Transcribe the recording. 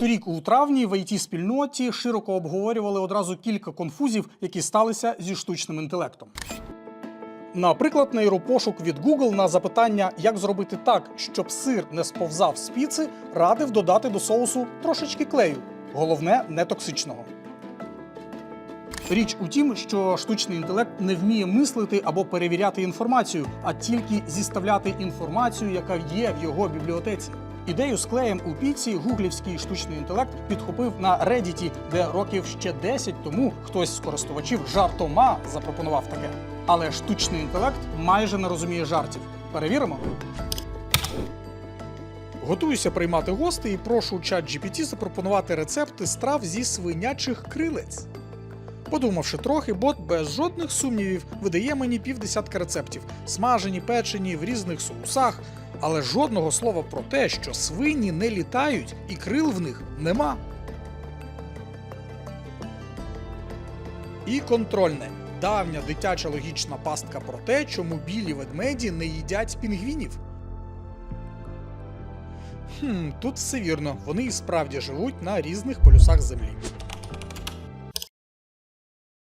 Торік у травні в it спільноті широко обговорювали одразу кілька конфузів, які сталися зі штучним інтелектом. Наприклад, нейропошук від Google на запитання, як зробити так, щоб сир не сповзав з піци, радив додати до соусу трошечки клею. Головне, не токсичного. Річ у тім, що штучний інтелект не вміє мислити або перевіряти інформацію, а тільки зіставляти інформацію, яка є в його бібліотеці. Ідею з клеєм у піці гуглівський штучний інтелект підхопив на Reddit, де років ще 10 тому хтось з користувачів жартома запропонував таке. Але штучний інтелект майже не розуміє жартів. Перевіримо. Готуюся приймати гостей і прошу чат GPT запропонувати рецепти страв зі свинячих крилець. Подумавши трохи, бот без жодних сумнівів видає мені півдесятка рецептів, смажені, печені в різних соусах, але жодного слова про те, що свині не літають і крил в них нема. І контрольне давня дитяча логічна пастка про те, чому білі ведмеді не їдять пінгвінів. Хм, тут все вірно, вони і справді живуть на різних полюсах землі.